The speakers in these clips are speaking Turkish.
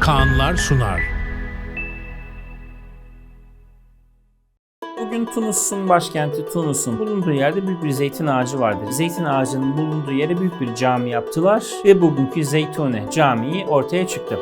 Kaanlar sunar. Bugün Tunus'un başkenti Tunus'un bulunduğu yerde büyük bir zeytin ağacı vardır. Zeytin ağacının bulunduğu yere büyük bir cami yaptılar ve bugünkü Zeytune Camii ortaya çıktı.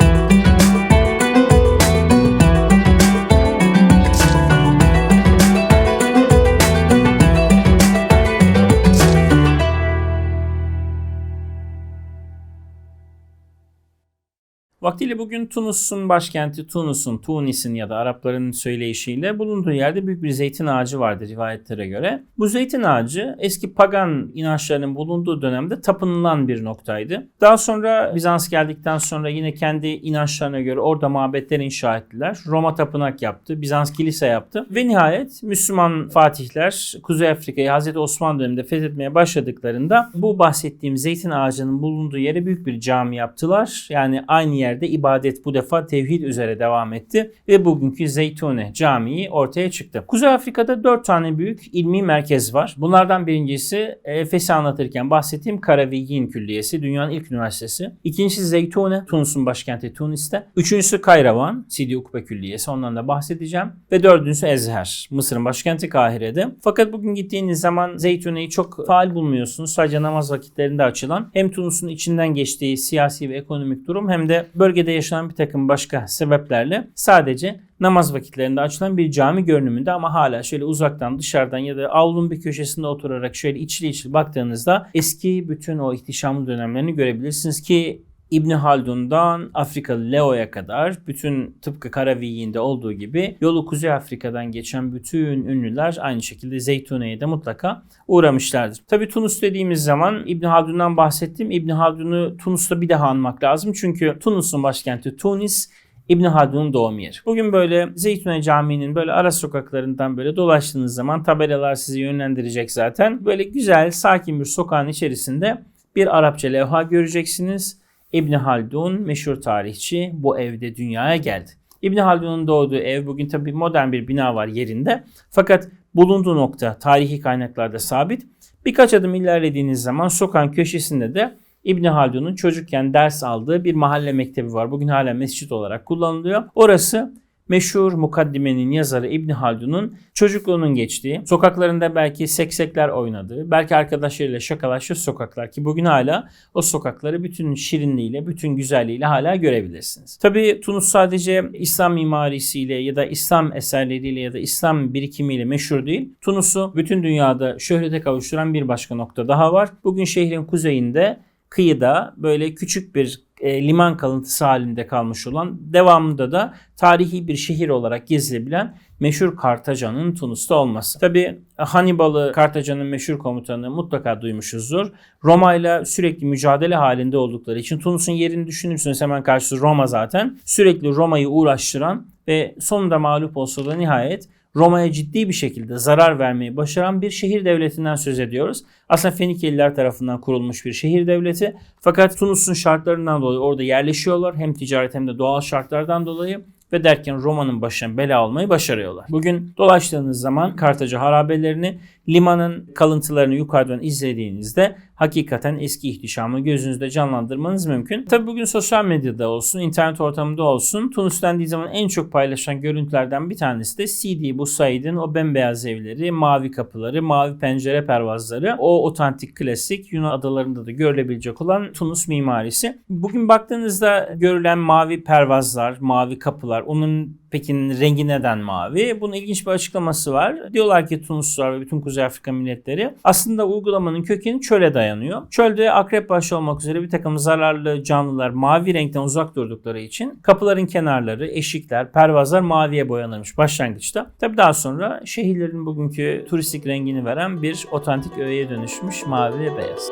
Vaktiyle bugün Tunus'un başkenti Tunus'un, Tunis'in ya da Arapların söyleyişiyle bulunduğu yerde büyük bir zeytin ağacı vardı rivayetlere göre. Bu zeytin ağacı eski pagan inançlarının bulunduğu dönemde tapınılan bir noktaydı. Daha sonra Bizans geldikten sonra yine kendi inançlarına göre orada mabetler inşa ettiler. Roma tapınak yaptı, Bizans kilise yaptı ve nihayet Müslüman fatihler Kuzey Afrika'yı Hazreti Osman döneminde fethetmeye başladıklarında bu bahsettiğim zeytin ağacının bulunduğu yere büyük bir cami yaptılar. Yani aynı yerde ibadet bu defa tevhid üzere devam etti ve bugünkü Zeytune Camii ortaya çıktı. Kuzey Afrika'da dört tane büyük ilmi merkez var. Bunlardan birincisi Efes'i anlatırken bahsettiğim Karaviyin Külliyesi, dünyanın ilk üniversitesi. İkincisi Zeytune, Tunus'un başkenti Tunis'te. Üçüncüsü Kayravan, Sidi Ukbe Külliyesi, ondan da bahsedeceğim. Ve dördüncüsü Ezher, Mısır'ın başkenti Kahire'de. Fakat bugün gittiğiniz zaman Zeytune'yi çok faal bulmuyorsunuz. Sadece namaz vakitlerinde açılan hem Tunus'un içinden geçtiği siyasi ve ekonomik durum hem de bölgede yaşanan bir takım başka sebeplerle sadece namaz vakitlerinde açılan bir cami görünümünde ama hala şöyle uzaktan dışarıdan ya da avlunun bir köşesinde oturarak şöyle içli içli baktığınızda eski bütün o ihtişamlı dönemlerini görebilirsiniz ki İbni Haldun'dan Afrikalı Leo'ya kadar bütün tıpkı Karaviyi'nde olduğu gibi yolu Kuzey Afrika'dan geçen bütün ünlüler aynı şekilde Zeytune'ye de mutlaka uğramışlardır. Tabi Tunus dediğimiz zaman İbni Haldun'dan bahsettim. İbni Haldun'u Tunus'ta bir daha anmak lazım. Çünkü Tunus'un başkenti Tunis, İbn Haldun'un doğum yeri. Bugün böyle Zeytune Camii'nin böyle ara sokaklarından böyle dolaştığınız zaman tabelalar sizi yönlendirecek zaten. Böyle güzel, sakin bir sokağın içerisinde bir Arapça levha göreceksiniz. İbn Haldun meşhur tarihçi bu evde dünyaya geldi. İbn Haldun'un doğduğu ev bugün tabi modern bir bina var yerinde. Fakat bulunduğu nokta tarihi kaynaklarda sabit. Birkaç adım ilerlediğiniz zaman sokağın köşesinde de İbn Haldun'un çocukken ders aldığı bir mahalle mektebi var. Bugün hala mescit olarak kullanılıyor. Orası meşhur mukaddimenin yazarı İbn Haldun'un çocukluğunun geçtiği, sokaklarında belki seksekler oynadığı, belki arkadaşlarıyla şakalaştığı sokaklar ki bugün hala o sokakları bütün şirinliğiyle, bütün güzelliğiyle hala görebilirsiniz. Tabii Tunus sadece İslam mimarisiyle ya da İslam eserleriyle ya da İslam birikimiyle meşhur değil. Tunus'u bütün dünyada şöhrete kavuşturan bir başka nokta daha var. Bugün şehrin kuzeyinde kıyıda böyle küçük bir e, liman kalıntısı halinde kalmış olan devamında da tarihi bir şehir olarak gezilebilen meşhur Kartaca'nın Tunus'ta olması. Tabi Hannibal'ı Kartaca'nın meşhur komutanı mutlaka duymuşuzdur. Roma ile sürekli mücadele halinde oldukları için Tunus'un yerini düşünürsünüz hemen karşısı Roma zaten. Sürekli Roma'yı uğraştıran ve sonunda mağlup olsa da nihayet Roma'ya ciddi bir şekilde zarar vermeyi başaran bir şehir devletinden söz ediyoruz. Aslında Fenikeliler tarafından kurulmuş bir şehir devleti. Fakat Tunus'un şartlarından dolayı orada yerleşiyorlar. Hem ticaret hem de doğal şartlardan dolayı ve derken Roma'nın başına bela almayı başarıyorlar. Bugün dolaştığınız zaman Kartaca harabelerini, limanın kalıntılarını yukarıdan izlediğinizde hakikaten eski ihtişamı gözünüzde canlandırmanız mümkün. Tabi bugün sosyal medyada olsun, internet ortamında olsun Tunus dendiği zaman en çok paylaşılan görüntülerden bir tanesi de Sidi bu Said'in o bembeyaz evleri, mavi kapıları, mavi pencere pervazları, o otantik klasik Yunan adalarında da görülebilecek olan Tunus mimarisi. Bugün baktığınızda görülen mavi pervazlar, mavi kapılar, onun peki rengi neden mavi? Bunun ilginç bir açıklaması var. Diyorlar ki Tunuslular ve bütün Kuzey Afrika milletleri aslında uygulamanın kökeni çöle dayanıyor. Çölde akrep başı olmak üzere bir takım zararlı canlılar mavi renkten uzak durdukları için kapıların kenarları, eşikler, pervazlar maviye boyanırmış başlangıçta. Tabi daha sonra şehirlerin bugünkü turistik rengini veren bir otantik öğeye dönüşmüş mavi ve beyaz.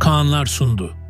Kaanlar sundu.